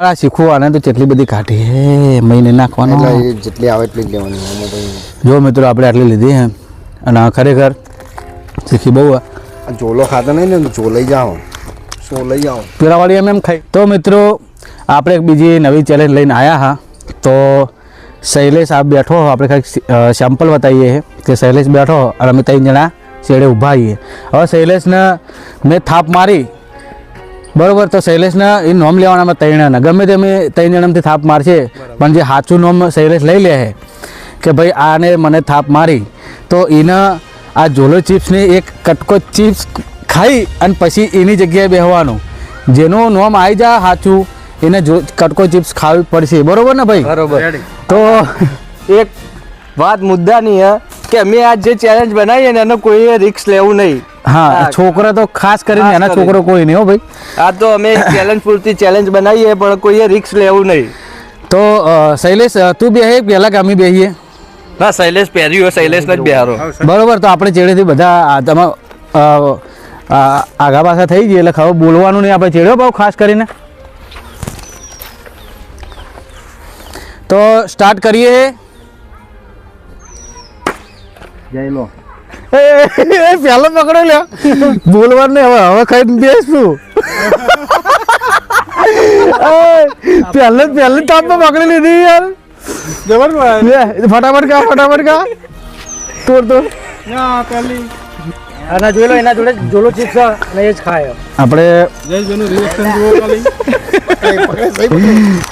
આ શીખવું આને તો કેટલી બધી કાઢી હે મહિને નાખવાનો. એટલે જેટલી આવે એટલી જ લેવાની જો મિત્રો આપણે આટલી લીધી હે. અને ખરેખર શીખી બહુ જોલો ખાતો નહીં ને જો લઈ જાઓ. સો લઈ જાઓ. પેલાવાળી એમ એમ ખાઈ તો મિત્રો આપણે એક બીજી નવી ચેલેન્જ લઈને આવ્યા હા. તો શૈલેષ આપ બેઠો આપણે કંઈક સેમ્પલ બતાવીએ કે શૈલેષ બેઠો અને અમે ત્રણ જણા છેડે ઊભા આવીએ હવે શૈલેષને મેં થાપ મારી. બરોબર તો શૈલેષને એ નોમ લેવાનામાં ત્રણ ગમે તે અમે ત્રણ જણામાંથી થાપ મારશે પણ જે સાચું નોમ શૈલેષ લઈ લે છે કે ભાઈ આને મને થાપ મારી તો એને આ જોલો ચિપ્સની એક કટકો ચિપ્સ ખાઈ અને પછી એની જગ્યાએ બેહવાનું. જેનું નોમ આવી જાય સાચું એને જો કટકો ચિપ્સ ખાવી પડશે. બરોબર ને ભાઈ? બરોબર. તો એક વાત મુદ્દાની હે કે અમે આ જે ચેલેન્જ બનાવીએ ને એનો કોઈએ રિસ્ક લેવું નહીં. હા હા. છોકરા તો ખાસ કરીને એના છોકરો કોઈ નહીં હો ભાઈ. આ તો અમે ચેલેન્જ પૂરતી ચેલેન્જ બનાવીએ પણ કોઈએ રિક્સ લેવું નહીં. તો શૈલેષ તું બેહે પહેલાં કે અમે બેહીએ? ના શૈલેષ પહેર્યું હોય શૈલેષને જ બિહારો. બરોબર તો આપણે ચેડેથી બધા આ તમે આગા પાછા થઈ ગઈ એટલે ખબર બોલવાનું નહીં આપણે ચેડ્યો ભાવ ખાસ કરીને? તો સ્ટાર્ટ કરીએ. જય લો. એ પહેલો પકડો લ્યો. બોલવાનું નહીં હવે હવે ખાઈ બેસું. પહેલે પહેલે તાપમાં પકડી લીધી યાર. જબર ફટાફટ કા ફટાફટ કા તોડ તોડ. આના જોઈ લો એના જોડે જોલો ચિપ્સ અને એ જ ખાય. આપણે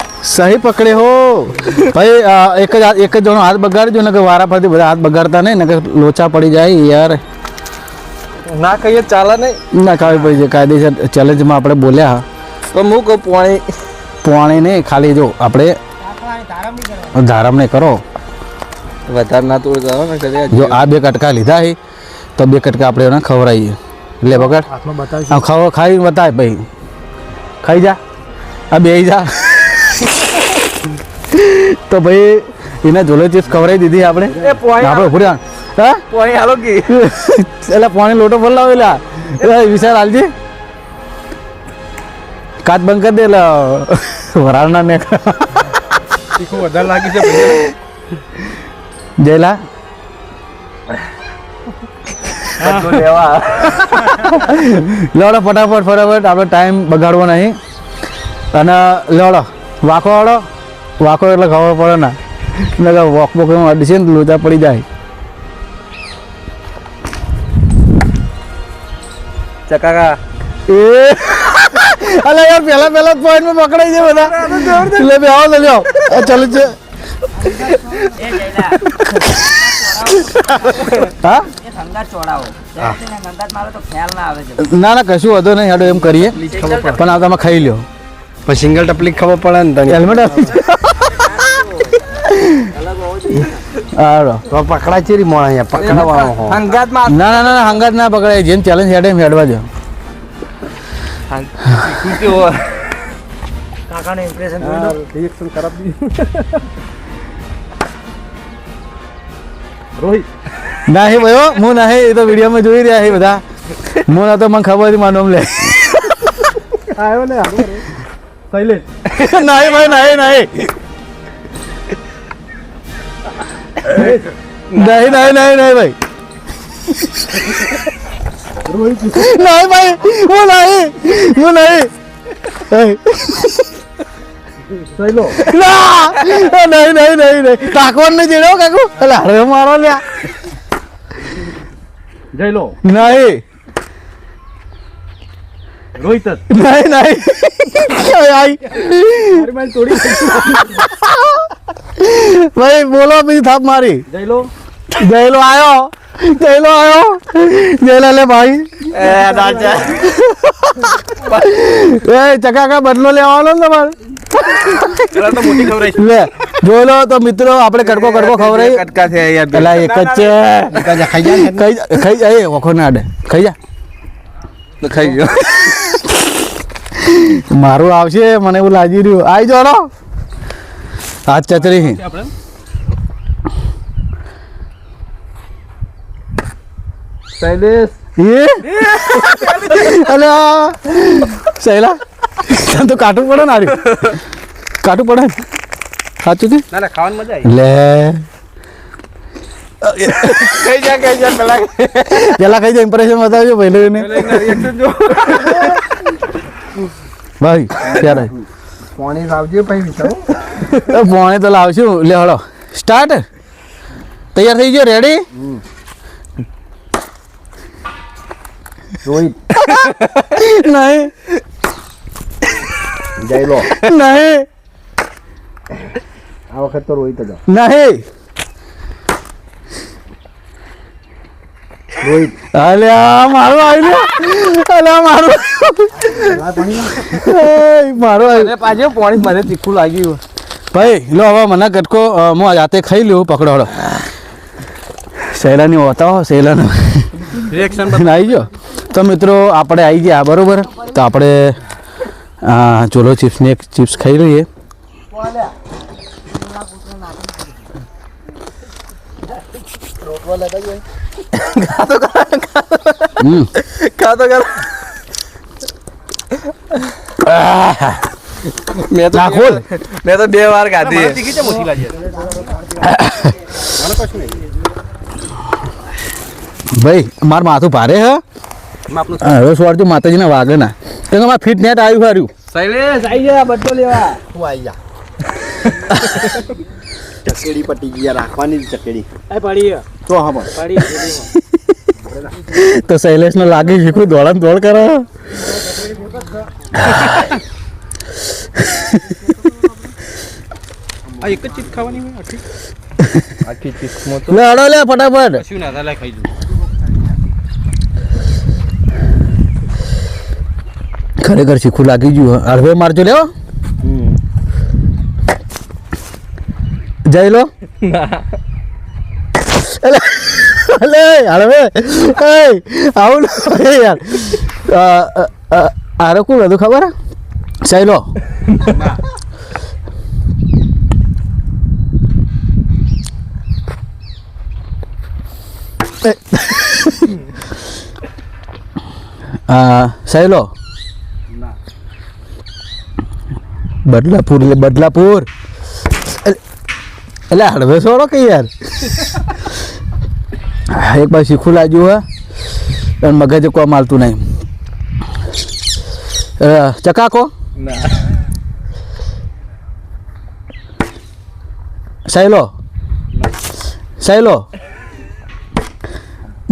સહી પકડે હો. ભાઈ એક જ એક જ જણો હાથ બગાડજો ને કે વારા પરથી બધા હાથ બગાડતા નહીં ને કે લોચા પડી જાય યાર. ના કહીએ ચાલે નહીં. ના ખાવી પડી જાય કાયદેસર ચેલેન્જમાં આપણે બોલ્યા તો હું કહું પોણી. પોણી નહીં ખાલી જો આપણે ધારમ નહીં કરો. વધારે ના તોડ જાવ ને જો આ બે કટકા લીધા છે તો બે કટકા આપણે એને ખવડાવીએ લે બગાડ ખાવ ખાઈ બતાય ભાઈ. ખાઈ જા. આ બે જા. તો ભાઈ એને જોલે ચિપ્સ ખવડાવી દીધી આપણે. આપણે ઉભું રહ્યા. હા? પોણી હાલો કે. એટલે પાણી લોટો ભર એટલે એટલે વિશાલ હાલજી. કાચ બંધ કરી દે એટલે વરાળના ને વધારે લાગી છે જયલા. લડો લેવડો ફટાફટ ફટાફટ. આપણે ટાઈમ બગાડવો નહીં. અને લેવડો વાંકો વાળો? વાંકો એટલે ખબર પડે ના. એટલે વોક બોક અડશે ને લોચા પડી જાય. ચકાકા એ. અલે યાર પહેલા પહેલા પોઈન્ટમાં પકડાઈ જાય બધા. એટલે બે આવો લે લ્યો આ ચાલુ છે. હા? સંગાત છોડાવો સંગાત મારો તો ખ્યાલ ના ના ના કશું વાંધો નહીં હેડો એમ કરીએ. પણ આ તમે ખાઈ લ્યો. પછી સિંગલ ટપલી ખબર પડે ને તને હેલ્મેટ આપી હાલો તો પકડા ચેરી મોણા અહીંયા પકડાવાનો હો ના ના ના હંગાત ના પકડાય જેમ ચેલેન્જ હેડે એમ હેડવા દો કાકાને ઇમ્પ્રેશન રિએક્શન ખરાબ હું નહીં એ તો વિડીયોમાં જોઈ રહ્યા છે બધા હું ના તો મને ખબર હતી માનો લે આવ્યો ને શૈલેષ નહીં ભાઈ નહીં નહીં નહીં નહીં નહીં નહીં ભાઈ નહીં ભાઈ હું નહીં હું નહીં નહીં. શૈલો ના નહીં નહીં નહીં નહીં તાકવાન નહીં જેડો કાકુ એટલે હરે મારો લ્યા જય લો નહીં રોહિત નહીં નહીં. તોડી ભાઈ બોલો બીજી થાપ મારી. જય લો જયલો આયો. જયલો આયો. જયલા લે ભાઈ. એ દાદા એ ચકાકા બદલો લેવાનો ને તમારે. લે જોઈ લો તો મિત્રો આપણે કડકો કડકો ખવડાવી કટકા છે યાર પેલા એક જ છે. ખાઈ જાય ખાઈ જા ખાઈ જા. એ ઓખો ના અડે ખાઈ જા. ખાઈ ગયો. મારું આવશે મને એવું લાગી રહ્યું. આવી જોડો હાથ ચતરી શૈલા તો કાટું પડે ને આર્યું. કાટું પડે ના. લે. કઈ જા કઈ જા પેલા પેલા કઈ ઇમ્પ્રેશન બતાવજો પહેલું એને ભાઈ ત્યારે પાણી લાવજો ભાઈ વિચારો પોણે તો લાવશું લે હળો સ્ટાર્ટ તૈયાર થઈ ગયો રેડી રોહિત નહીં જઈ લો નહીં આ વખત તો રોહિત જ નહીં મારું આવી અલ્યા મારું મારું આવ્યું અને પાછું પાણી મને તીખું લાગ્યું. ભાઈ લો હવે મને કટકો હું જાતે ખાઈ લઉં પકડો સહેલાની હોતા હો શૈલાનો રિએક્શન આવી ગયો. તો મિત્રો આપણે આવી ગયા બરોબર? તો આપણે ચોલો ચિપ્સની એક ચિપ્સ ખાઈ લઈએ. હમ ખાતો કર આહ. મેં તો ના, ખોલ. મેં તો બે વાર ખાધી ભાઈ મારું માથું ભારે હે માપનું હા, હવે સોરજો માતાજીના વાગે ના કેમ કે મારે ફિટ નેટ આવ્યું હાર્યું શૈલેષ આવી જા બટ્ટો લેવા તું આવી જા ચકેડી પટી ગયા રાખવાની જ ચકેડી. તો હા પણ તો શૈલેષને લાગે શીખું દોડમ દોડ કરો. આ એક જ ચીજ ખાવાની હોય આખી? આખી ચીજ તો લે અડો લે ફટાફટ. શું ના લે ખાઈ દઉં ખરેખર શીખું લાગી ગયું હળવે મારજો લેવો જઈ લો અલે હળવે આવું યાર આરે કોણ હતું ખબર? સહેલો આ સહેલો બદલાપુર બદલાપુર એટલે હળવે છોડો કે યાર? એક બાજુ શીખું લાગ્યું હે પણ મગજ કોઈ માલતું નહીં. ચકાકો? સહેલો સહેલો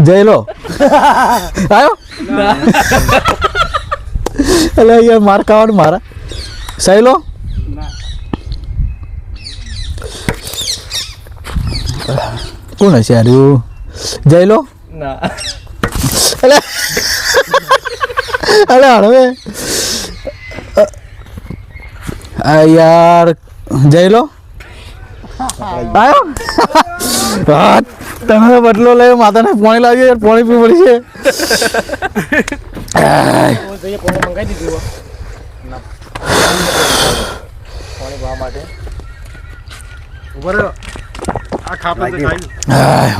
જયલો? આવ્યો? એટલે અહીંયા માર ખાવાનું મારા. સહેલો કોણ હશે યાર જયલો લો એટલે અલે હળવે આ યાર જયલો આવ્યો હા, તમે બદલો લે માતાને પાણી લાવ્યો યાર પાણી પી પડી છે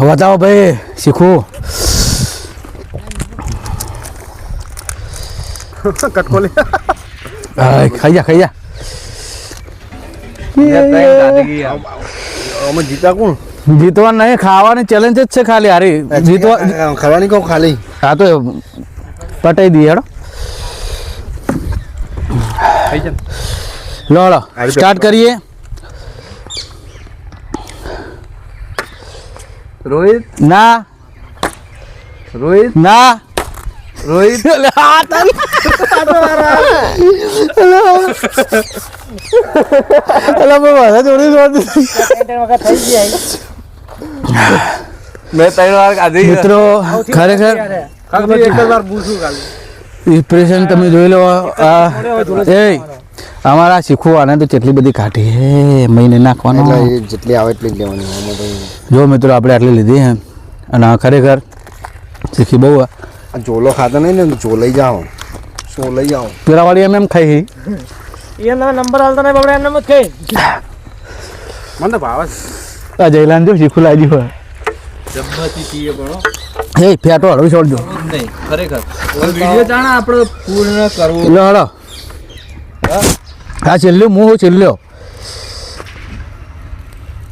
બતાવો ભાઈ શીખું કટકો લે ખાઈ જા ખાઈ જા અમે જીતા કોણ જીતવા નહીં ખાવાની ચેલેન્જ જ છે ખાલી હારી જીતવા ખાવાની કહું ખાલી હા તો પટાઈ દઈએ હેડો લો લો સ્ટાર્ટ કરીએ રોહિત? ના. રોહિત? ના. રોહિત? એટલે આ તને મેં બધા જોડી જોડી મેં ત્રણ વાર કાઢી મિત્રો ખરેખર એક વાર પૂછું તમે જોઈ લો આ એ અમારા શીખવાને તો કેટલી બધી કાઢી હે મહિને નાખવાનો. જેટલી આવે એટલી જ લેવાની જો મિત્રો આપણે આટલી લીધી હે અને ખરેખર શીખી બહુ જોલો ખાતા નહીં ને જો લઈ જાઓ. શો લઈ જાઓ. પેલા વાળી એમ એમ ખાઈ મને તો ભાવ આ જયલાન જો શીખું લાગ્યું હોય. જબ્બાથી પીએ પણ હે. ફેટો હળવી છોડજો. નહીં ખરેખર. વીડિયો જાણે આપણે પૂર્ણ કરવું. લો હળો હા છેલ્લું હું છેલ્લો.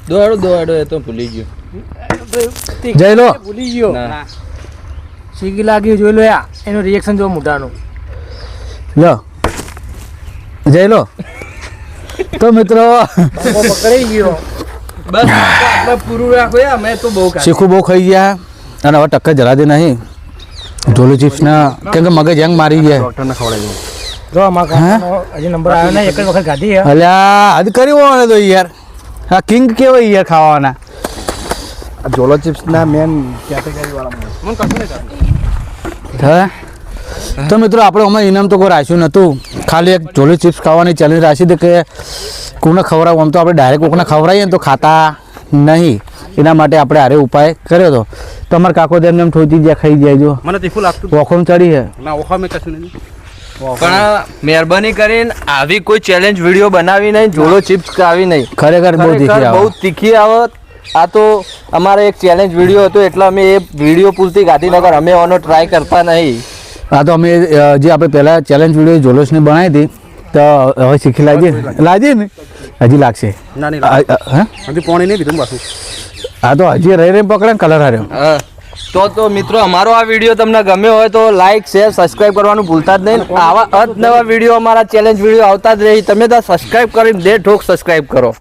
દોડો દોડો એ તો ભૂલી ગયો. જઈ લો ભૂલી ગયો. શીખી લાગી જોઈ લો યા એનું રિએક્શન જો મોઢાનું. લો. જઈ લો તો મિત્રો પકડાઈ ગયો. બસ આપણે પૂરું રાખો યાર મેં તો બહુ. શીખું બહુ ખાઈ ગયા અને હવે ટક્કર જરા દે નહીં. ઢોલું ચિપ્સના કેમ કે મગજ હેંગ મારી ગયા. ડૉક્ટરને ખવડાવી. જો હજી નંબર આવ્યો નહીં એક જ વખત ગાધી અલ્યા હદ કરી હોવાને તો યાર. હા કિંગ કેવાય યાર ખાવાના. આ જોલો ચિપ્સના મેન કેટેગરી વાળા હે? તો મિત્રો આપણે અમે ઇનામ તો કોઈ રાખ્યું નહોતું. ખાલી એક જોલી ચિપ્સ ખાવાની ચેલેન્જ રાખી હતી કે કોને ખવડાવું આમ તો આપણે ડાયરેક્ટ કોકને ખવડાવીએ ને તો ખાતા નહીં. એના માટે આપણે આરે ઉપાય કર્યો હતો તો. અમારા કાકો તેમને એમ ઠોચી જ્યાં ખાઈ જાય જો. મને તીખું લાગતું. ઓખમ ચડી છે. ના ઓખમ કશું નહીં. પણ મહેરબાની કરીને આવી કોઈ ચેલેન્જ વીડિયો બનાવી નહીં જોડો ચિપ્સ આવી નહીં. ખરેખર બહુ તીખી બહુ તીખી આવત આ તો અમારે એક ચેલેન્જ વીડિયો હતો એટલે અમે એ વીડિયો પૂરતી ગાંધીનગર અમે આનો ટ્રાય કરતા નહીં. હા તો અમે જે આપણે પહેલા ચેલેન્જ વીડિયો જોલોસની બનાવી હતી તો હવે શીખી લાગીએ. લાગીએ ને? હજી લાગશે. ના નહીં હજી પોણી નહીં પીધું પાછું. હા તો હજી રહી રહી પકડે કલર હાર્યો. હા. તો તો મિત્રો, અમારો આ વીડિયો તમને ગમ્યો હોય તો લાઈક શેર સબસ્ક્રાઇબ કરવાનું ભૂલતા જ નહીં. આવા અત નવા વીડિયો અમારા ચેલેન્જ વીડિયો આવતા જ રહી. તમે તો સબસ્ક્રાઇબ કરીને દે ઠોક સબસ્ક્રાઇબ કરો.